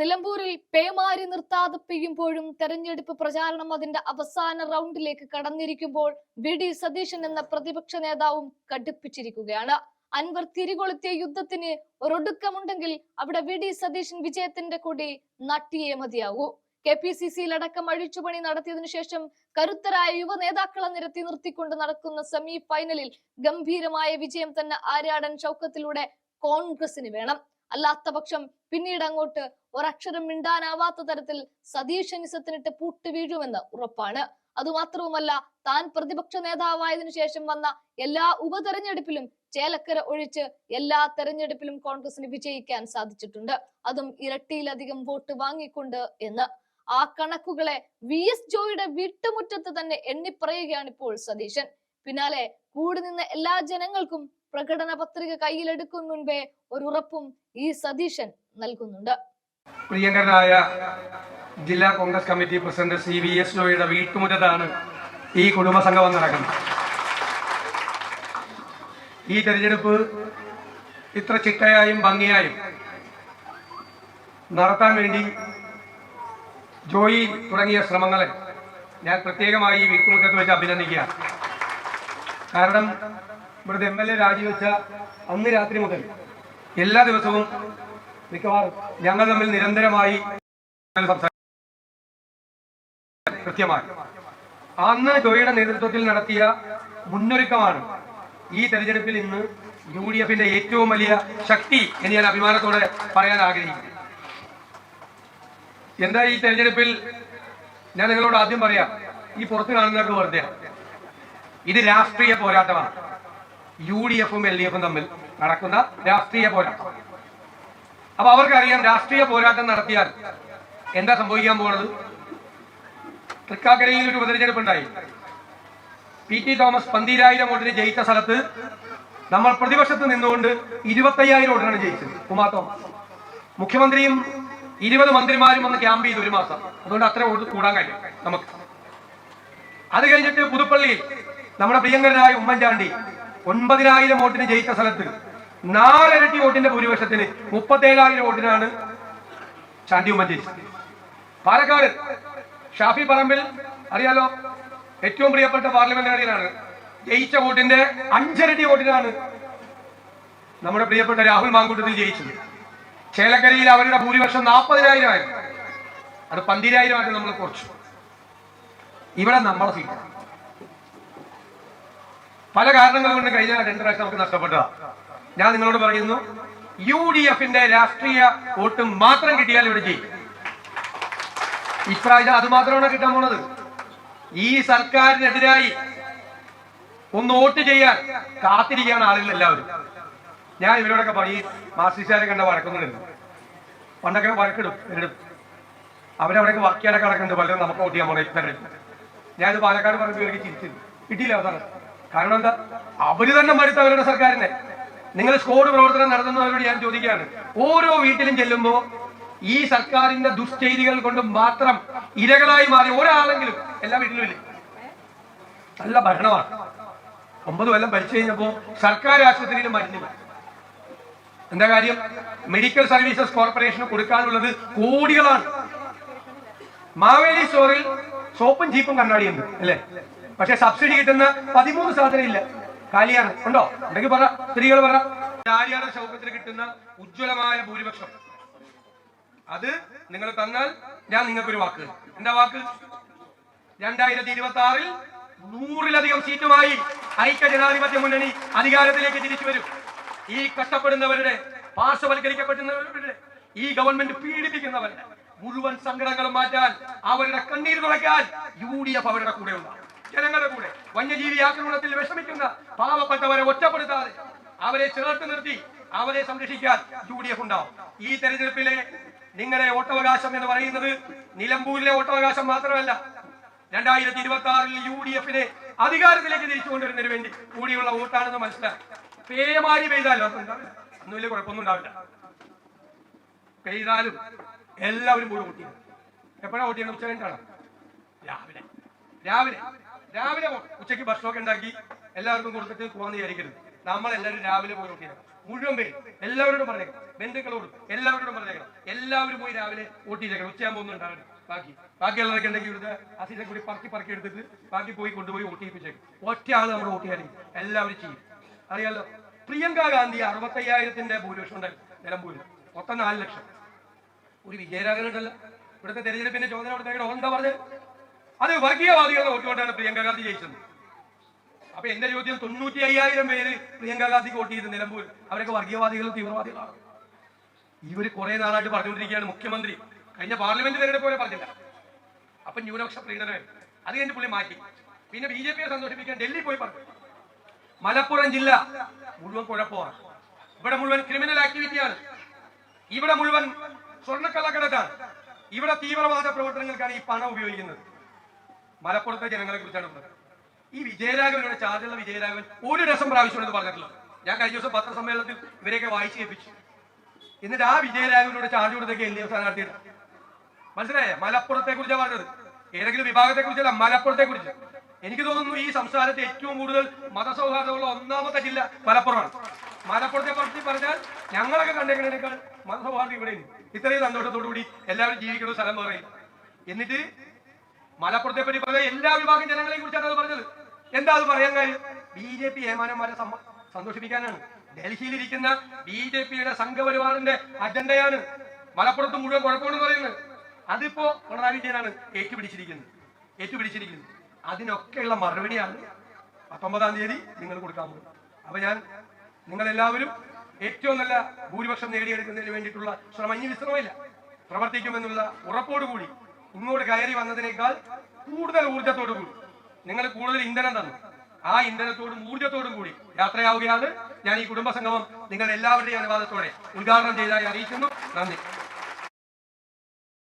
നിലമ്പൂരിൽ പേമാരി നിർത്താതെ പെയ്യുമ്പോഴും തെരഞ്ഞെടുപ്പ് പ്രചാരണം അതിന്റെ അവസാന റൗണ്ടിലേക്ക് കടന്നിരിക്കുമ്പോൾ വി ഡി സതീശൻ എന്ന പ്രതിപക്ഷ നേതാവും കടുപ്പിച്ചിരിക്കുകയാണ്. അൻവർ തിരികൊളുത്തിയ യുദ്ധത്തിന് ഒരൊടുക്കമുണ്ടെങ്കിൽ അവിടെ വി ഡി സതീശൻ വിജയത്തിന്റെ കൂടി നട്ടിയേ മതിയാകൂ കെ പി സി സിയിലടക്കം അഴിച്ചുപണി നടത്തിയതിനു ശേഷം കരുത്തരായ യുവ നേതാക്കളെ നിരത്തി നിർത്തിക്കൊണ്ട് നടക്കുന്ന സെമി ഫൈനലിൽ ഗംഭീരമായ വിജയം തന്നെ ആര്യാടൻ ചൗക്കത്തിലൂടെ കോൺഗ്രസിന് വേണം. അല്ലാത്ത പക്ഷം പിന്നീട് അങ്ങോട്ട് ഒരക്ഷരം മിണ്ടാനാവാത്ത തരത്തിൽ സതീശനിസത്തിനിട്ട് പൂട്ട് വീഴുമെന്ന് ഉറപ്പാണ്. അതുമാത്രവുമല്ല താൻ പ്രതിപക്ഷ നേതാവായതിനു ശേഷം വന്ന എല്ലാ ഉപതെരഞ്ഞെടുപ്പിലും ചേലക്കര ഒഴിച്ച് എല്ലാ തെരഞ്ഞെടുപ്പിലും കോൺഗ്രസിന് വിജയിക്കാൻ സാധിച്ചിട്ടുണ്ട്. അതും ഇരട്ടിയിലധികം വോട്ട് വാങ്ങിക്കൊണ്ട് എന്ന്. ആ കണക്കുകളെ വി എസ് ജോയുടെ വീട്ടുമുറ്റത്ത് തന്നെ എണ്ണിപ്പറയുകയാണ് ഇപ്പോൾ സതീശൻ. പിന്നാലെ കൂടി നിന്ന എല്ലാ ജനങ്ങൾക്കും പ്രകടന പത്രിക കയ്യിലെടുക്കും മുൻപേ ഒരു ഉറപ്പും ഈ സതീശൻ നൽകുന്നുണ്ട്. പ്രിയങ്കരനായ ജില്ലാ Congress committee president C V S ജോയുടെ വീട്ടുമുറ്റത്താണ് ഈ കുടുംബ സംഗമം നടക്കുന്നത്. ഈ തെരഞ്ഞെടുപ്പ് ഇത്ര ചിട്ടയായും ഭംഗിയായും നടത്താൻ വേണ്ടി ജോയി തുടങ്ങിയ ശ്രമങ്ങളെ ഞാൻ പ്രത്യേകമായി വീട്ടുമുറ്റത്ത് വെച്ച് അഭിനന്ദിക്കുക കാരണം ഇവിടുത്തെ എം എൽ എ രാജിവെച്ച അന്ന് രാത്രി മുതൽ എല്ലാ ദിവസവും മിക്കവാറും ഞങ്ങൾ തമ്മിൽ നിരന്തരമായി. കൃത്യമായി. അന്ന് ജോയിയുടെ നേതൃത്വത്തിൽ നടത്തിയ മുന്നൊരുക്കമാണ് ഈ തെരഞ്ഞെടുപ്പിൽ ഇന്ന് യു ഡി എഫിന്റെ ഏറ്റവും വലിയ ശക്തി എന്ന് ഞാൻ അഭിമാനത്തോടെ പറയാൻ ആഗ്രഹിക്കുന്നു. എന്താ ഈ തെരഞ്ഞെടുപ്പിൽ ഞാൻ നിങ്ങളോട് ആദ്യം പറയാം ഈ പുറത്ത് കാണുന്നവർക്ക് വെറുതെ ഇത് രാഷ്ട്രീയ പോരാട്ടമാണ്. യു ഡി എഫും എൽ ഡി എഫും തമ്മിൽ നടക്കുന്ന രാഷ്ട്രീയ പോരാട്ടം. അപ്പൊ അവർക്കറിയാം രാഷ്ട്രീയ പോരാട്ടം നടത്തിയാൽ എന്താ സംഭവിക്കാൻ പോകുന്നത് തൃക്കാക്കരയിൽ ഒരു ഉപതെരഞ്ഞെടുപ്പ് ഉണ്ടായി. പി ടി തോമസ് പന്തിരായിരം വോട്ടിന് ജയിച്ച സ്ഥലത്ത് നമ്മൾ പ്രതിപക്ഷത്ത് നിന്നുകൊണ്ട് ഇരുപത്തയ്യായിരം വോട്ടിനാണ് ജയിച്ചത്. കുമാർ തോമസ്. മുഖ്യമന്ത്രിയും ഇരുപത് മന്ത്രിമാരും വന്ന് ക്യാമ്പ് ചെയ്തു ഒരു മാസം. അതുകൊണ്ട് അത്ര വോട്ട് കൂടാൻ കഴിയും നമുക്ക്. അത് കഴിഞ്ഞിട്ട് പുതുപ്പള്ളിയിൽ നമ്മുടെ പ്രിയങ്കരനായ ഉമ്മൻചാണ്ടി ഒൻപതിനായിരം വോട്ടിന് ജയിച്ച സ്ഥലത്ത് നാലരട്ടി വോട്ടിന്റെ ഭൂരിപക്ഷത്തിന് മുപ്പത്തേഴായിരം വോട്ടിനാണ് ചാണ്ടി ഉമ്മൻ ജയിച്ചത് പാലക്കാട് ഷാഫി പറമ്പിൽ അറിയാലോ ഏറ്റവും പ്രിയപ്പെട്ട പാർലമെന്റേറിയനാണ് ജയിച്ച വോട്ടിന്റെ അഞ്ചരട്ടി വോട്ടിനാണ് നമ്മുടെ പ്രിയപ്പെട്ട രാഹുൽ മാങ്കൂട്ടത്തിൽ ജയിച്ചത്. ചേലക്കരയിൽ അവരുടെ ഭൂരിപക്ഷം നാൽപ്പതിനായിരമായിരുന്നു അത് പന്തിരായിരമായിട്ട് നമ്മൾ കുറച്ചു. ഇവിടെ നമ്മളെ സീറ്റ് പല കാരണങ്ങൾ കൊണ്ട് കഴിഞ്ഞ രണ്ട് പ്രാവശ്യം നമുക്ക് നഷ്ടപ്പെട്ടതാ. ഞാൻ നിങ്ങളോട് പറയുന്നു യു ഡി എഫിന്റെ രാഷ്ട്രീയ വോട്ട് മാത്രം കിട്ടിയാൽ ഇവിടെ ചെയ്യും ഇപ്രാവശ്യം അത് മാത്രമാണ് കിട്ടാൻ പോണത്. ഈ സർക്കാരിനെതിരായി ഒന്ന് വോട്ട് ചെയ്യാൻ കാത്തിരിക്കുകയാണ് ആളുകൾ എല്ലാവരും. ഞാൻ ഇവരോടൊക്കെ പറയും മാർസിസ്റ്റുകാരെ കണ്ട വഴക്കൊന്നുമില്ല പണ്ടൊക്കെ വഴക്കിടും എന്നിടും അവരവിടെയൊക്കെ വർക്ക് ചെയ്യാനൊക്കെ നടക്കുന്നുണ്ട് പലരും നമുക്ക് വോട്ട് ചെയ്യാൻ പോണേ. ഇത്തരം ഞാനിത് പാലക്കാട് പറഞ്ഞു ഇവർക്ക് ചിരിച്ചത് കിട്ടിയില്ല അവസാനം? കാരണം എന്താ? അവർ തന്നെ മടുത്ത അവരുടെ സർക്കാരിനെ. നിങ്ങൾ സ്കോഡ് പ്രവർത്തനം നടത്തുന്നവരോട് ഞാൻ ചോദിക്കുകയാണ്. ഓരോ വീട്ടിലും ചെല്ലുമ്പോ ഈ സർക്കാരിന്റെ ദുഷ്ചെയ്തികൾ കൊണ്ട് മാത്രം ഇരകളായി മാറി ഒരാളെങ്കിലും എല്ലാ വീട്ടിലും ഇല്ലേ? നല്ല ഭരണമാണ്. ഒമ്പത് കൊല്ലം ഭരിച്ചു കഴിഞ്ഞപ്പോ സർക്കാർ ആശുപത്രിയിൽ മരുന്നില്ല. എന്താ കാര്യം? മെഡിക്കൽ സർവീസസ് കോർപ്പറേഷന് കൊടുക്കാനുള്ളത് കോടികളാണ്. മാവേലി സ്റ്റോറിൽ സോപ്പും ചീപ്പും കണ്ണാടിയുണ്ട് അല്ലേ? പക്ഷെ സബ്സിഡി കിട്ടുന്ന പതിമൂന്ന് സാധനം ഇല്ല. കാലിയാണ്. ഉണ്ടോ? ഉണ്ടെങ്കിൽ പറ. സ്ത്രീകൾ പറ. കാലിയാണ് ശൗകര്യത്തിന് കിട്ടുന്ന ഉജ്ജ്വലമായ ഭൂരിപക്ഷം. അത് നിങ്ങൾ തന്നാൽ ഞാൻ നിങ്ങൾക്കൊരു വാക്ക്. എന്താ വാക്ക്? രണ്ടായിരത്തി ഇരുപത്തി ആറിൽ നൂറിലധികം സീറ്റുമായി ഐക്യ ജനാധിപത്യ മുന്നണി അധികാരത്തിലേക്ക് തിരിച്ചു വരും. ഈ കഷ്ടപ്പെടുന്നവരുടെ പാർശ്വവൽക്കരിക്കപ്പെടുന്നവരുടെ ഈ ഗവൺമെന്റ് പീഡിപ്പിക്കുന്നവരുടെ മുഴുവൻ സങ്കടങ്ങളും മാറ്റാൻ അവരുടെ കണ്ണീർ തുളയ്ക്കാൻ യു ഡി എഫ് അവരുടെ കൂടെ ജനങ്ങളുടെ കൂടെ വന്യജീവി ആക്രമണത്തിൽ വിഷമിക്കുന്ന പാവപ്പെട്ടവരെ ഒറ്റപ്പെടുത്താതെ അവരെ ചേർത്ത് നിർത്തി അവരെ സംരക്ഷിക്കാൻ യു ഡി എഫ് ഉണ്ടാവും. ഈ തെരഞ്ഞെടുപ്പിലെ നിങ്ങളുടെ വോട്ടവകാശം എന്ന് പറയുന്നത് നിലമ്പൂരിലെ വോട്ടവകാശം മാത്രമല്ല രണ്ടായിരത്തി ഇരുപത്തി ആറിൽ യു ഡി എഫിനെ അധികാരത്തിലേക്ക് തിരിച്ചു കൊണ്ടുവരുന്നതിന് വേണ്ടി കൂടിയുള്ള വോട്ടാണെന്ന് മനസ്സിലാക്കി പേമാരി പെയ്താലും ഒന്നും വലിയ കുഴപ്പമൊന്നും ഉണ്ടാവില്ല. പെയ്താലും എല്ലാവരും പോയി വോട്ട് ചെയ്യണം എപ്പോഴാണ് വോട്ട് ചെയ്യണം ഉച്ച രാവിലെ. രാവിലെ. രാവിലെ ഉച്ചയ്ക്ക് ഭക്ഷണമൊക്കെ ഉണ്ടാക്കി എല്ലാവർക്കും കൊടുത്തിട്ട് പോകാന്ന് വിചാരിക്കരുത്. നമ്മൾ എല്ലാവരും രാവിലെ പോയി വോട്ട് മുഴുവൻ പേര് എല്ലാവരോടും പറഞ്ഞേക്കാം ബന്ധുക്കളോടും എല്ലാവരോടും പറഞ്ഞേക്കാം എല്ലാവരും പോയി രാവിലെ വോട്ട് ചെയ്തേക്കണം ഉച്ചയാകുമ്പോൾ ഒന്നും ബാക്കി ബാക്കിയുള്ളവരൊക്കെ ഉണ്ടെങ്കിൽ ഇവിടുത്തെ അസീസെ കൂടി പറക്കി പറക്കി എടുത്തിട്ട് ബാക്കി പോയി കൊണ്ടുപോയി വോട്ട് ചെയ്യിപ്പിച്ചേക്കും ഒറ്റ ആൾ നമ്മൾ വോട്ട് ചെയ്യാൻ എല്ലാവരും ചെയ്യും. അറിയാലോ? പ്രിയങ്ക ഗാന്ധി അറുപത്തയ്യായിരത്തിന്റെ ഭൂരിപക്ഷം ഉണ്ടായിരുന്നു നിലമ്പൂരിൽ മൊത്തം നാല് ലക്ഷം. ഒരു വിജയരാഘവൻ ഇവിടുത്തെ തെരഞ്ഞെടുപ്പിന്റെ ചോദന കൊടുത്തേക്കണം? എന്താ പറഞ്ഞത് അത് വർഗീയവാദികളുടെ വോട്ടുകൊണ്ടാണ് പ്രിയങ്ക ഗാന്ധി ജയിച്ചത്. അപ്പൊ എന്റെ ചോദ്യം തൊണ്ണൂറ്റി അയ്യായിരം പേര് പ്രിയങ്ക ഗാന്ധിക്ക് വോട്ട് ചെയ്ത് നിലമ്പൂർ. അവരൊക്കെ വർഗീയവാദികളും തീവ്രവാദികളാണ്. ഇവർ കുറെ നാളായിട്ട് പറഞ്ഞുകൊണ്ടിരിക്കുകയാണ്. മുഖ്യമന്ത്രി കഴിഞ്ഞ പാർലമെന്റ് തെരഞ്ഞെടുപ്പ് പോലെ പറഞ്ഞില്ല. അപ്പൊ ന്യൂനപക്ഷ പ്രീണനം. അത് കഴിഞ്ഞ് പുള്ളി മാറ്റി. പിന്നെ ബി ജെ പിയെ സന്തോഷിപ്പിക്കാൻ ഡൽഹി പോയി പറഞ്ഞു. മലപ്പുറം ജില്ല മുഴുവൻ കുഴപ്പമാണ്. ഇവിടെ മുഴുവൻ ക്രിമിനൽ ആക്ടിവിറ്റിയാണ് ഇവിടെ മുഴുവൻ സ്വർണക്കള്ളക്കടത്താണ്. ഇവിടെ തീവ്രവാദ പ്രവർത്തനങ്ങൾക്കാണ് ഈ പണം ഉപയോഗിക്കുന്നത്. മലപ്പുറത്തെ ജനങ്ങളെ കുറിച്ചാണ് പറഞ്ഞത്. ഈ വിജയരാഘവനോട് ചാർജുള്ള വിജയരാഘവൻ ഒരു രസം പ്രാവശ്യമെന്ന് പറഞ്ഞിട്ടില്ല. ഞാൻ കഴിഞ്ഞ ദിവസം പത്രസമ്മേളനത്തിൽ ഇവരെയൊക്കെ വായിച്ചു കേൾപ്പിച്ചു. എന്നിട്ട് ആ വിജയരാഘവനോട് ചാർജ് കൊടുത്തൊക്കെ എൽ ഡി എഫ് സ്ഥാനാർത്ഥിയുടെ മനസ്സിലായേ? മലപ്പുറത്തെ കുറിച്ചാണ് പറഞ്ഞത്. ഏതെങ്കിലും വിഭാഗത്തെ കുറിച്ചല്ല മലപ്പുറത്തെ കുറിച്ച് എനിക്ക് തോന്നുന്നു ഈ സംസ്ഥാനത്ത് ഏറ്റവും കൂടുതൽ മതസൗഹാർദ്ദമുള്ള ഒന്നാമത്തെ ജില്ല മലപ്പുറമാണ്. മലപ്പുറത്തെ പറ്റി പറഞ്ഞാൽ ഞങ്ങളൊക്കെ കണ്ടേക്കുന്നതിനേക്കാൾ മതസൗഹാർദ്ദം ഇവിടെ ഇത്രയും സന്തോഷത്തോടു കൂടി എല്ലാവരും ജീവിക്കുന്ന സ്ഥലം പറയും. എന്നിട്ട് മലപ്പുറത്തെ പറ്റി പറഞ്ഞ എല്ലാ വിഭാഗം ജനങ്ങളെ കുറിച്ചാണ് അത് പറഞ്ഞത്. എന്താ അത് പറയാൻ കാര്യം? ബി ജെ പി ഏമാനന്മാരെ സന്തോഷിപ്പിക്കാനാണ്. ഡൽഹിയിലിരിക്കുന്ന ബി ജെ പിയുടെ സംഘപരിവാറിന്റെ അജണ്ടയാണ് മലപ്പുറത്ത് മുഴുവൻ കുഴപ്പമെന്ന് പറയുന്നത്. അതിപ്പോ പിണറായി വിജയനാണ് ഏറ്റുപിടിച്ചിരിക്കുന്നത്. ഏറ്റുപിടിച്ചിരിക്കുന്നത്. അതിനൊക്കെയുള്ള മറുപടിയാണ് പത്തൊമ്പതാം തീയതി നിങ്ങൾ കൊടുക്കാൻ പോകുന്നത്. അപ്പൊ ഞാൻ നിങ്ങളെല്ലാവരും ഏറ്റവും നല്ല ഭൂരിപക്ഷം നേടിയെടുക്കുന്നതിന് വേണ്ടിയിട്ടുള്ള ശ്രമം ഇനി വിശ്രമമില്ല. പ്രവർത്തിക്കുമെന്നുള്ള ഉറപ്പോടുകൂടി ഇങ്ങോട്ട് കയറി വന്നതിനേക്കാൾ കൂടുതൽ ഊർജത്തോടു കൂടി. നിങ്ങൾ കൂടുതൽ ഇന്ധനം തന്നു. ആ ഇന്ധനത്തോടും ഊർജത്തോടും കൂടി യാത്രയാവുകയാണ് ഞാൻ ഈ കുടുംബ സംഗമം നിങ്ങൾ എല്ലാവരുടെയും അനുവാദത്തോടെ ഉദ്ഘാടനം ചെയ്തതായി അറിയിക്കുന്നു. നന്ദി.